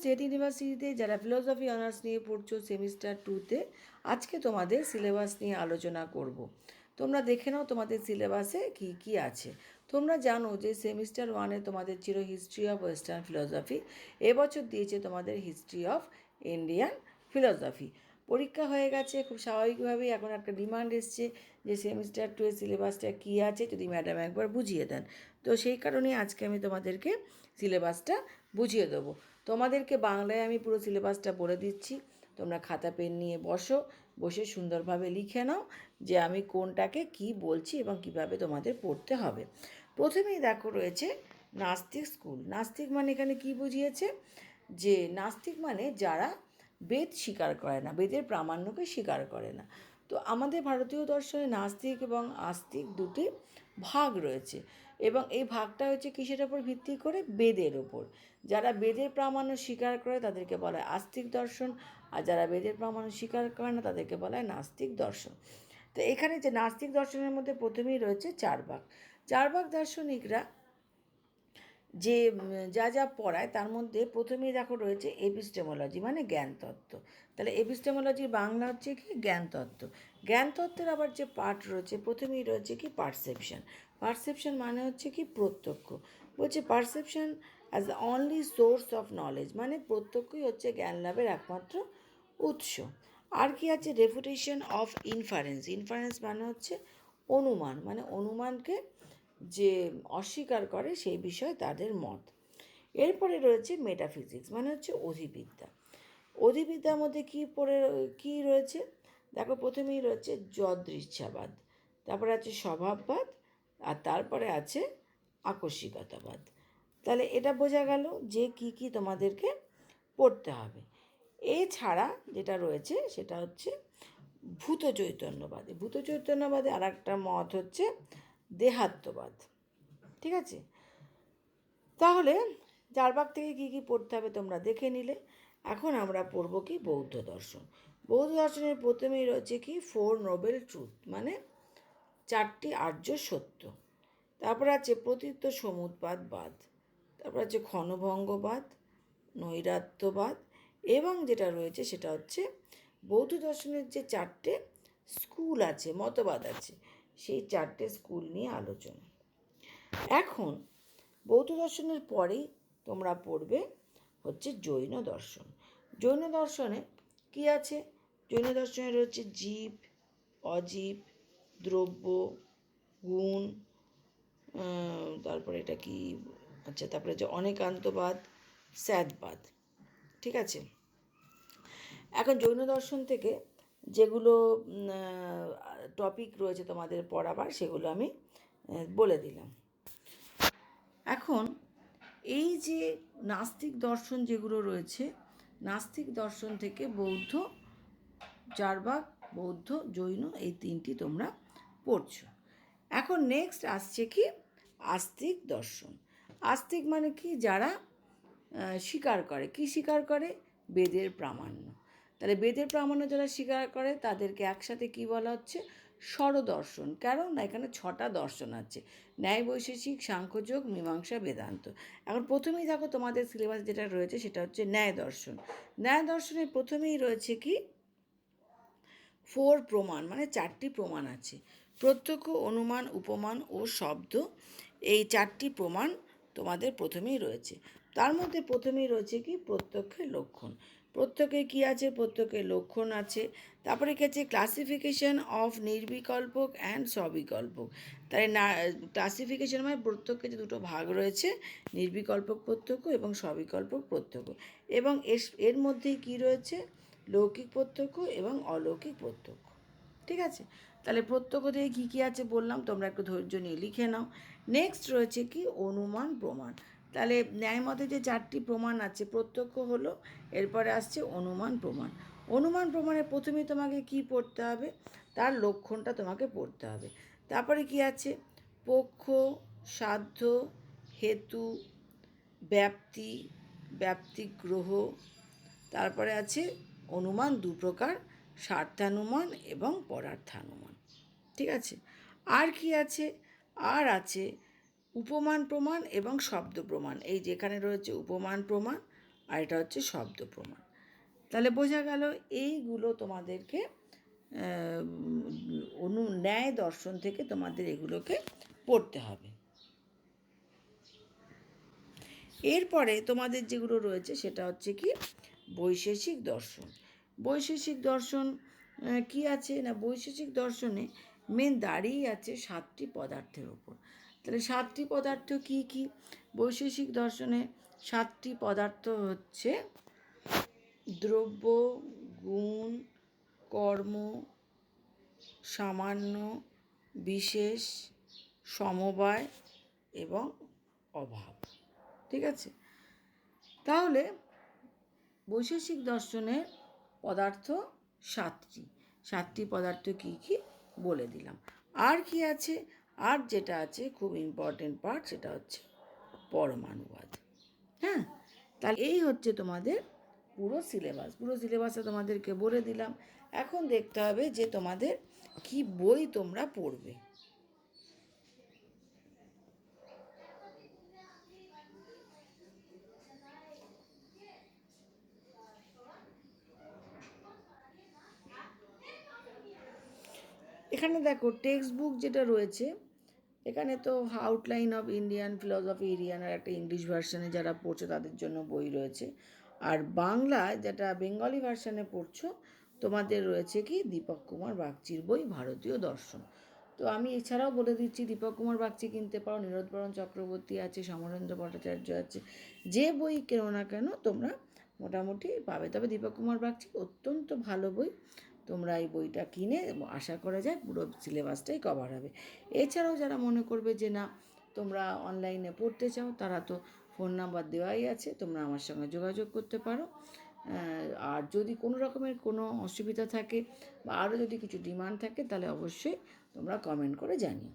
State ইউনিভার্সিটিতে যারা philosophy honours নিয়ে পড়ছো সেমিস্টার টুতে আজকে তোমাদের সিলেবাস নিয়ে আলোচনা করব। তোমরা দেখে নাও তোমাদের সিলেবাসে কি কি আছে। তোমরা জানো যে সেমিস্টার ওয়ানে তোমাদের ছিল হিস্ট্রি অফ ওয়েস্টার্ন ফিলোসফি এবছর দিয়েছে তোমাদের হিস্ট্রি অফ ইন্ডিয়ান ফিলোসফি পরীক্ষা হয়ে গেছে, খুব স্বাভাবিকভাবেই এখন একটা ডিমান্ড এসছে যে সেমিস্টার টু এর সিলেবাসটা কী আছে, যদি ম্যাডাম একবার বুঝিয়ে দেন। তো সেই কারণে আজকে আমি তোমাদেরকে সিলেবাসটা বুঝিয়ে দেবো। তোমাদেরকে বাংলায় আমি পুরো সিলেবাসটা বলে দিচ্ছি। তোমরা খাতা, পেন নিয়ে বসো, বসে সুন্দরভাবে লিখে নাও যে আমি কোনটাকে কি বলছি এবং কীভাবে তোমাদের পড়তে হবে। প্রথমেই দেখো রয়েছে নাস্তিক স্কুল। নাস্তিক মানে এখানে কি বুঝিয়েছে? যে নাস্তিক মানে যারা বেদ স্বীকার করে না, বেদের প্রামাণ্যকে স্বীকার করে না। তো আমাদের ভারতীয় দর্শনে নাস্তিক এবং আস্তিক দুটি ভাগ রয়েছে। এবং এই ভাগটা হচ্ছে কিসের ওপর ভিত্তি করে? বেদের ওপর যারা বেদের প্রামাণ্য স্বীকার করে তাদেরকে বলা হয় আস্তিক দর্শন, আর যারা বেদের প্রামাণ্য স্বীকার করে না তাদেরকে বলা হয় নাস্তিক দর্শন। তো এখানে যে নাস্তিক দর্শনের মধ্যে প্রথমেই রয়েছে চার ভাগ। চার ভাগ দার্শনিকরা যে, যা যা পড়ায় তার মধ্যে প্রথমেই দেখো রয়েছে এপিস্টেমোলজি মানে জ্ঞানতত্ত্ব। তাহলে এপিস্টেমোলজির বাংলা হচ্ছে কি? জ্ঞানতত্ত্ব। জ্ঞানতত্ত্বের আবার যে পার্ট রয়েছে, প্রথমেই রয়েছে কি? পারসেপশন। পারসেপশন মানে হচ্ছে কি প্রত্যক্ষ। বলছে perception as the only source of knowledge মানে প্রত্যক্ষই হচ্ছে জ্ঞান লাভের একমাত্র উৎস। আর কি আছে? রেপুটেশন অফ ইনফারেন্স ইনফারেন্স মানে হচ্ছে অনুমান মানে অনুমানকে যে অস্বীকার করে সেই বিষয়ে তাদের মত। এরপরে রয়েছে মেটাফিজিক্স মানে হচ্ছে অধিবিদ্যা। অধিবিদ্যার মধ্যে কী পড়ে, কী রয়েছে? দেখো প্রথমেই রয়েছে যদৃচ্ছাবাদ, তারপরে আছে স্বভাববাদ আর তারপরে আছে আকস্মিকতাবাদ। তাহলে এটা বোঝা গেল যে কি কি তোমাদেরকে পড়তে হবে। এছাড়া যেটা রয়েছে সেটা হচ্ছে ভূত চৈতন্যবাদে। ভূত চৈতন্যবাদে আর একটা মত হচ্ছে দেহাত্মবাদ। ঠিক আছে? তাহলে চারবাগ থেকে কী কী পড়তে হবে তোমরা দেখে নিলে। এখন আমরা পড়ব কি বৌদ্ধ দর্শন। বৌদ্ধ দর্শনের প্রথমেই রয়েছে কি ফোর নোবেল ট্রুথ মানে চারটি আর্য সত্য। তারপর আছে প্রতীত্য সমুৎপাদবাদ তারপর আছে ক্ষণভঙ্গবাদ, নৈরাত্যবাদ এবং যেটা রয়েছে সেটা হচ্ছে বৌদ্ধ দর্শনের যে চারটে স্কুল আছে, মতবাদ আছে, সেই চারটে স্কুল নিয়ে আলোচনা। এখন বৌদ্ধ দর্শনের পরেই তোমরা পড়বে হচ্ছে জৈন দর্শন। জৈন দর্শনে কি আছে? জৈন দর্শনে রয়েছে জীব, অজীব দ্রব্য, গুণ তারপরে এটা কি? আচ্ছা তারপরে হচ্ছে অনেকান্তবাদ, স্যাদবাদ, ঠিক আছে? এখন জৈন দর্শন থেকে যেগুলো টপিক রয়েছে তোমাদের পড়াবার, সেগুলো আমি বলে দিলাম। এখন এই যে নাস্তিক দর্শন যেগুলো রয়েছে, নাস্তিক দর্শন থেকে বৌদ্ধ চারবাক বৌদ্ধ, জৈন, এই তিনটি তোমরা পড়ছো। এখন নেক্সট আসছে কি? আস্তিক দর্শন। আস্তিক মানে কি? যারা স্বীকার করে। কি স্বীকার করে? বেদের প্রামাণ্য। তাহলে বেদের প্রামাণ্য যারা স্বীকার করে, তাদেরকে একসাথে কি বলা হচ্ছে? স্বরদর্শন। কারণ না, এখানে ছটা দর্শন আছে। ন্যায় বৈশেষিক সাংখ্যযোগ, মীমাংসা, বেদান্ত। এখন প্রথমেই দেখো তোমাদের সিলেবাস যেটা রয়েছে, সেটা হচ্ছে ন্যায় দর্শন। ন্যায় দর্শনের প্রথমেই রয়েছে কি? ফোর প্রমাণ মানে চারটি প্রমাণ আছে। প্রত্যক্ষ অনুমান, উপমান ও শব্দ এই চারটি প্রমাণ তোমাদের প্রথমেই রয়েছে। তার মধ্যে প্রথমেই রয়েছে কি? প্রত্যক্ষের লক্ষণ। প্রত্যক্ষে কি আছে? প্রত্যক্ষের লক্ষণ আছে। তারপরে কি আছে? ক্লাসিফিকেশন অফ নির্বিকল্পক অ্যান্ড সবিকল্পক। তাই না ক্লাসিফিকেশন মানে প্রত্যক্ষে যে দুটো ভাগ রয়েছে, নির্বিকল্পক প্রত্যক্ষ এবং সবিকল্পক প্রত্যক্ষ। এবং এস- এর মধ্যেই কি রয়েছে? লৌকিক প্রত্যক্ষ এবং অলৌকিক প্রত্যক্ষ। ঠিক আছে? তাহলে প্রত্যক্ষ থেকে কী কী আছে বললাম, তোমরা একটু ধৈর্য নিয়ে লিখে নাও। নেক্সট রয়েছে কি? অনুমান, প্রমাণ। তাহলে ন্যায়মতে যে চারটি প্রমাণ আছে, প্রত্যক্ষ হলো, এরপরে আসছে অনুমান, প্রমাণ। অনুমান প্রমাণে প্রথমে তোমাকে কি পড়তে হবে? তার লক্ষণটা তোমাকে পড়তে হবে। তারপরে কি আছে? পক্ষ, সাধ্য, হেতু, ব্যাপ্তি, ব্যাপ্তিগ্রহ। তারপরে আছে, অনুমান দু প্রকার স্বার্থানুমান এবং পরার্থানুমান। ঠিক আছে? আর কি আছে? আর আছে উপমান প্রমাণ এবং শব্দ প্রমাণ। এই যেখানে রয়েছে উপমান প্রমাণ আর এটা হচ্ছে শব্দ প্রমাণ। তাহলে বোঝা গেল এইগুলো তোমাদেরকে অনু, ন্যায় দর্শন থেকে তোমাদের এগুলোকে পড়তে হবে। এরপরে তোমাদের যেগুলো রয়েছে সেটা হচ্ছে কি? বৈশেষিক দর্শন। বৈশেষিক দর্শন কি আছে? না, বৈশেষিক দর্শনে মেন দাঁড়িয়ে আছে সাতটি পদার্থের ওপর তাহলে সাতটি পদার্থ কি কি? বৈশেষিক দর্শনে সাতটি পদার্থ হচ্ছে দ্রব্য, গুণ, কর্ম, সামান্য, বিশেষ, সমবায় এবং অভাব। ঠিক আছে? তাহলে বৈশেষিক দর্শনের পদার্থ সাতটি। সাতটি পদার্থ কি কি? বলে দিলাম। আর কি আছে? আর যেটা আছে, খুব ইম্পর্টেন্ট পার্ট সেটা হচ্ছে পরমাণুবাদ হ্যাঁ? তাহলে এই হচ্ছে তোমাদের পুরো সিলেবাস পুরো সিলেবাসে তোমাদেরকে বলে দিলাম। এখন দেখতে হবে যে তোমাদের কি বই তোমরা পড়বে। এখানে দেখো টেক্সট বুক যেটা রয়েছে, এখানে তো আউটলাইন অফ ইন্ডিয়ান ফিলসফি ইরিয়ানের একটা ইংলিশ ভার্সনে যারা পড়ছো তাদের জন্য বই রয়েছে। আর বাংলা যেটা বেঙ্গলি ভার্সনে পড়ছো, তোমাদের রয়েছে কি দীপক কুমার বাগচির বই, ভারতীয় দর্শন। তো আমি এছাড়াও বলে দিচ্ছি, দীপক কুমার বাগচি কিনতে পারো নীরোদবরণ চক্রবর্তী আছে, সমরেন্দ্র ভট্টাচার্য আছে। যে বই কেনো না কেন তোমরা মোটামুটি পাবে। তবে দীপক কুমার বাগচি অত্যন্ত ভালো বই। তোমরা এই বইটা কিনে আশা করা যায় পুরো সিলেবাসটাই কভার হবে। এছাড়াও যারা মনে করবে যে না, তোমরা অনলাইনে পড়তে চাও, তারা তো ফোন নাম্বার দেওয়াই আছে, তোমরা আমার সঙ্গে যোগাযোগ করতে পারো। আর যদি কোনো রকমের কোনো অসুবিধা থাকে বা আরও যদি কিছু ডিমান্ড থাকে, তাহলে অবশ্যই তোমরা কমেন্ট করে জানিও।